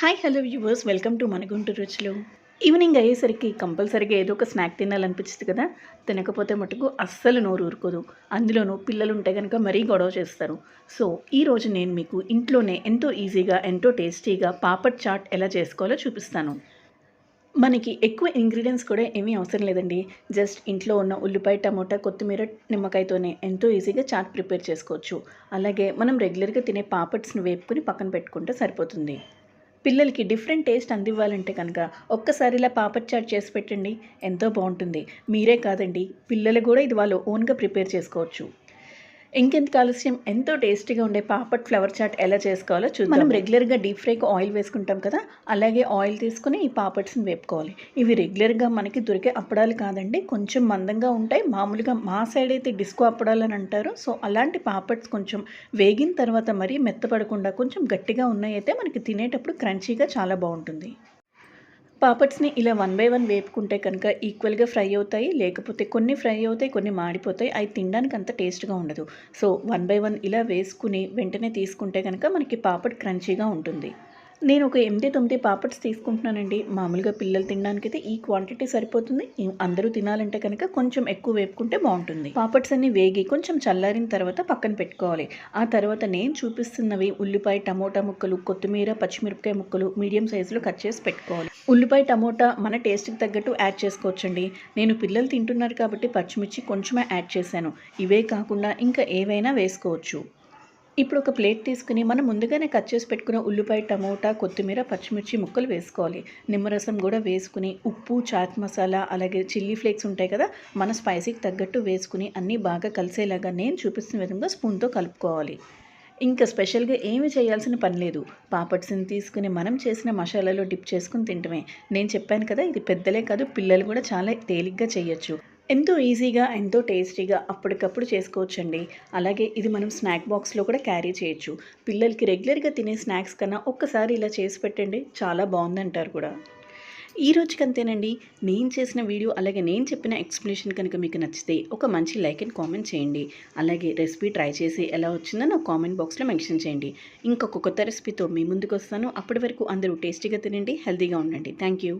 Hi hello viewers welcome to మన గుంటూరు రుచులు evening అయ్యేసరికి కంపల్సరీగా ఏదో ఒక స్నాక్ తినాలనిపిస్తుంది కదా? తినకపోతే మటుకు అస్సలు నోరు ఊరుకోదు. అందులోనూ పిల్లలు ఉంటే కనుక మరీ గొడవ చేస్తారు. సో ఈరోజు నేను మీకు ఇంట్లోనే ఎంతో ఈజీగా ఎంతో టేస్టీగా పాపడ్ చాట్ ఎలా చేసుకోవాలో చూపిస్తాను. మనకి ఎక్కువ ఇంగ్రీడియంట్స్ కూడా ఏమీ అవసరం లేదండి. జస్ట్ ఇంట్లో ఉన్న ఉల్లిపాయ టమోటా కొత్తిమీర నిమ్మకాయతోనే ఎంతో ఈజీగా చాట్ ప్రిపేర్ చేసుకోవచ్చు. అలాగే మనం రెగ్యులర్గా తినే పాపడ్స్ని వేపుకుని పక్కన పెట్టుకుంటే సరిపోతుంది. పిల్లలకి డిఫరెంట్ టేస్ట్ అందివ్వాలంటే కనుక ఒక్కసారి ఇలా పాపడ్ చాట్ చేసి పెట్టండి ఎంతో బాగుంటుంది. మీరే కాదండి పిల్లలు కూడా ఇది వాళ్ళు ఓన్గా ప్రిపేర్ చేసుకోవచ్చు. ఇంకెంత ఆలస్యం ఎంతో టేస్టీగా ఉండే పాపట్ ఫ్లవర్ చాట్ ఎలా చేసుకోవాలో చూద్దాం. మనం రెగ్యులర్గా డీప్ ఫ్రైకి ఆయిల్ వేసుకుంటాం కదా అలాగే ఆయిల్ తీసుకుని ఈ పాపట్స్ని వేపుకోవాలి. ఇవి రెగ్యులర్గా మనకి దొరికే అప్పడాలు కాదండి కొంచెం మందంగా ఉంటాయి. మామూలుగా మా సైడ్ అయితే డిస్కో అప్పడాలు అని అంటారు. సో అలాంటి పాపట్స్ కొంచెం వేగిన తర్వాత మరీ మెత్తపడకుండా కొంచెం గట్టిగా ఉన్నాయైతే మనకి తినేటప్పుడు క్రంచీగా చాలా బాగుంటుంది. పాపడ్స్ని ఇలా వన్ బై వన్ వేపుకుంటే కనుక ఈక్వల్గా ఫ్రై అవుతాయి లేకపోతే కొన్ని ఫ్రై అవుతాయి కొన్ని మాడిపోతాయి. అవి తినడానికి అంత టేస్ట్గా ఉండదు. సో వన్ బై వన్ ఇలా వేసుకుని వెంటనే తీసుకుంటే కనుక మనకి పాపడ్ క్రంచీగా ఉంటుంది. నేను ఒక ఎనిమిది తొమ్మిది పాపట్స్ తీసుకుంటున్నానండి. మామూలుగా పిల్లలు తినడానికి అయితే ఈ క్వాంటిటీ సరిపోతుంది. అందరూ తినాలంటే కనుక కొంచెం ఎక్కువ వేపుకుంటే బాగుంటుంది. పాపట్స్ అన్ని వేగి కొంచెం చల్లారిన తర్వాత పక్కన పెట్టుకోవాలి. ఆ తర్వాత నేను చూపిస్తున్నవి ఉల్లిపాయ టమోటా ముక్కలు కొత్తిమీర పచ్చిమిరపకాయ ముక్కలు మీడియం సైజులో కట్ చేసి పెట్టుకోవాలి. ఉల్లిపాయ టమోటా మన టేస్ట్కి తగ్గట్టు యాడ్ చేసుకోవచ్చండి. నేను పిల్లలు తింటున్నారు కాబట్టి పచ్చిమిర్చి కొంచెమే యాడ్ చేశాను. ఇవే కాకుండా ఇంకా ఏవైనా వేసుకోవచ్చు. ఇప్పుడు ఒక ప్లేట్ తీసుకుని మనం ముందుగానే కట్ చేసి పెట్టుకున్న ఉల్లిపాయ టమోటా కొత్తిమీర పచ్చిమిర్చి ముక్కలు వేసుకోవాలి. నిమ్మరసం కూడా వేసుకుని ఉప్పు చాట్ మసాలా అలాగే చిల్లీ ఫ్లేక్స్ ఉంటాయి కదా మన స్పైసీకి తగ్గట్టు వేసుకుని అన్నీ బాగా కలిసేలాగా నేను చూపిస్తున్న విధంగా స్పూన్తో కలుపుకోవాలి. ఇంకా స్పెషల్గా ఏమి చేయాల్సిన పని లేదు. పాపడ్స్ని తీసుకుని మనం చేసిన మసాలాలో డిప్ చేసుకుని తింటమే. నేను చెప్పాను కదా ఇది పెద్దలే కాదు పిల్లలు కూడా చాలా తేలిగ్గా చేయొచ్చు. ఎంతో ఈజీగా ఎంతో టేస్టీగా అప్పటికప్పుడు చేసుకోవచ్చండి. అలాగే ఇది మనం స్నాక్ బాక్స్లో కూడా క్యారీ చేయొచ్చు. పిల్లలకి రెగ్యులర్గా తినే స్నాక్స్ కన్నా ఒక్కసారి ఇలా చేసి పెట్టండి చాలా బాగుందంటారు కూడా. ఈ రోజుకి అంతేనండి. నేను చేసిన వీడియో అలాగే నేను చెప్పిన ఎక్స్ప్లెనేషన్ కనుక మీకు నచ్చితే ఒక మంచి లైక్ అండ్ కామెంట్ చేయండి. అలాగే రెసిపీ ట్రై చేసి ఎలా వచ్చిందో నాకు కామెంట్ బాక్స్లో మెన్షన్ చేయండి. ఇంకొక కొత్త రెసిపీతో మీ ముందుకు వస్తాను. అప్పటి వరకు అందరూ టేస్టీగా తినండి హెల్తీగా ఉండండి. Thank you